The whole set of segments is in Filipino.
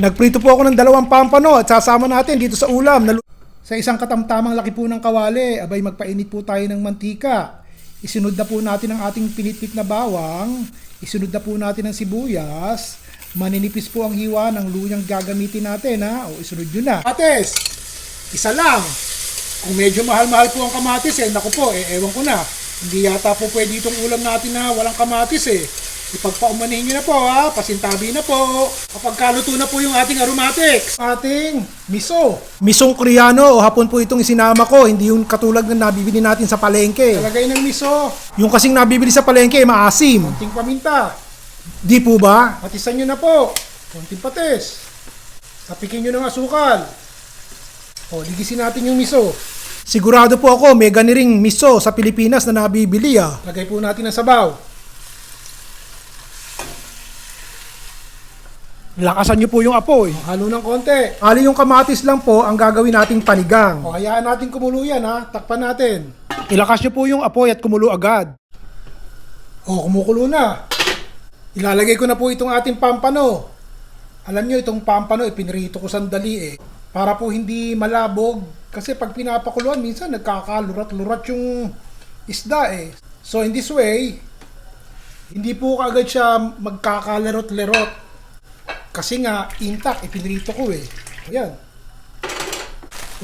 Nagprito po ako ng dalawang pampano at sasama natin dito sa ulam. Nalu- sa isang katamtamang laki po ng kawali, abay magpainit po tayo ng mantika. Isunod na po natin ang ating pinitpit na bawang. Isunod na po natin ang sibuyas. Maninipis po ang hiwa ng luyang gagamitin natin ha. O isunod yun na. Ates, isa lang. Kung medyo mahal-mahal po ang kamatis eh, naku po, eh, ewan ko na. Hindi yata po pwede itong ulam natin na walang kamatis eh. Ipagpaumanihin nyo na po ha, pasintabi na po. Kapag kaluto na po yung ating aromatics. Ating miso. Misong koreano o hapon po itong isinama ko, hindi yung katulad ng nabibili natin sa palengke. Talagay ng miso. Yung kasing nabibili sa palengke, maasim. Konting paminta. Di po ba? Patisan nyo na po. Konting patis. Tapikin nyo ng asukal. O, ligisin natin yung miso. Sigurado po ako, may ganiring miso sa Pilipinas na nabibili ah. Lagay po natin ang sabaw. Lakasan nyo po yung apoy. Halo ng konti. Hali yung kamatis lang po ang gagawin nating panigang. O, hayaan natin kumulo yan ha. Takpan natin. Ilakas nyo po yung apoy at kumulo agad. O, kumukulo na. Ilalagay ko na po itong ating pampano. Alam nyo, itong pampano, ipinrito ko sandali eh. Para po hindi malabog. Kasi pag pinapakuluan, minsan nagkakalurat-lurat yung isda eh. So in this way, hindi po kagad siya magkakalerot-lerot. Kasi nga, intact, ipinrito ko eh. Ayan.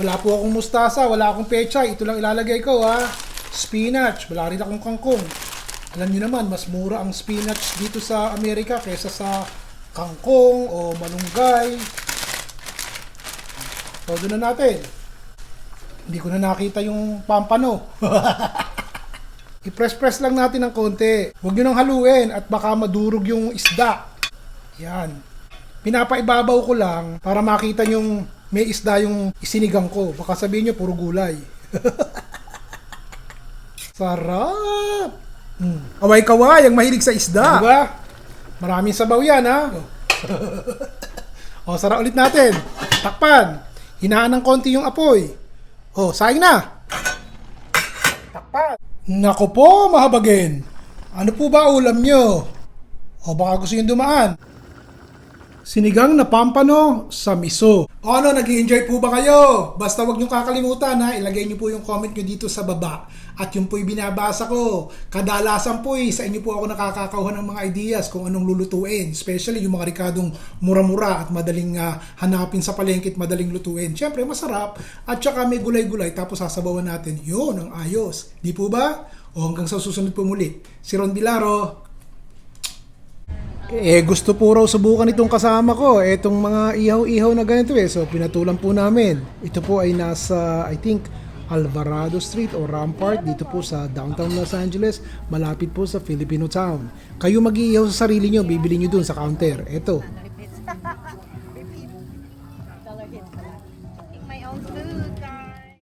Wala po akong mustasa, wala akong pechay. Ito lang ilalagay ko ha. Spinach, wala rin akong kangkong. Alam niyo naman, mas mura ang spinach dito sa Amerika kaysa sa kangkong o malunggay. Todo na natin. Hindi ko na nakita yung pampano. I-press-press lang natin ng konti. Huwag nyo nang haluin at baka madurog yung isda. Yan. Pinapaibabaw ko lang para makita yung may isda yung isinigang ko. Baka sabihin nyo, puro gulay. Sarap! Hmm. Kaway-kaway, ang mahilig sa isda. Diba? Maraming sabaw yan, ha? o, sara ulit natin. Takpan. Hinaan ng konti yung apoy. O, saing na. Takpan. Nako po, mahabagin. Ano po ba ulam nyo? O baka gusto nyo dumaan. Sinigang na pampano sa miso. O ano, nag enjoy po ba kayo? Basta wag nyo kakalimutan ha, ilagay nyo po yung comment nyo dito sa baba. At yung po'y binabasa ko. Kadalasan po'y sa inyo po ako nakakakawa ng mga ideas kung anong lulutuin. Especially yung mga rikadong mura-mura at madaling ah, hanapin sa palengke at madaling lutuin. Siyempre, masarap. At saka may gulay-gulay tapos sasabawan natin. Yun, ang ayos. Di po ba? O hanggang sa susunod po muli. Si Ron Bilaro, eh, gusto po raw subukan itong kasama ko. Itong mga ihaw-ihaw na ganito eh. So, pinatulan po namin. Ito po ay nasa, I think, Alvarado Street o Rampart dito po sa downtown Los Angeles. Malapit po sa Filipino Town. Kayo mag-iihaw sa sarili nyo, bibili nyo dun sa counter. Ito. Dollar my own food.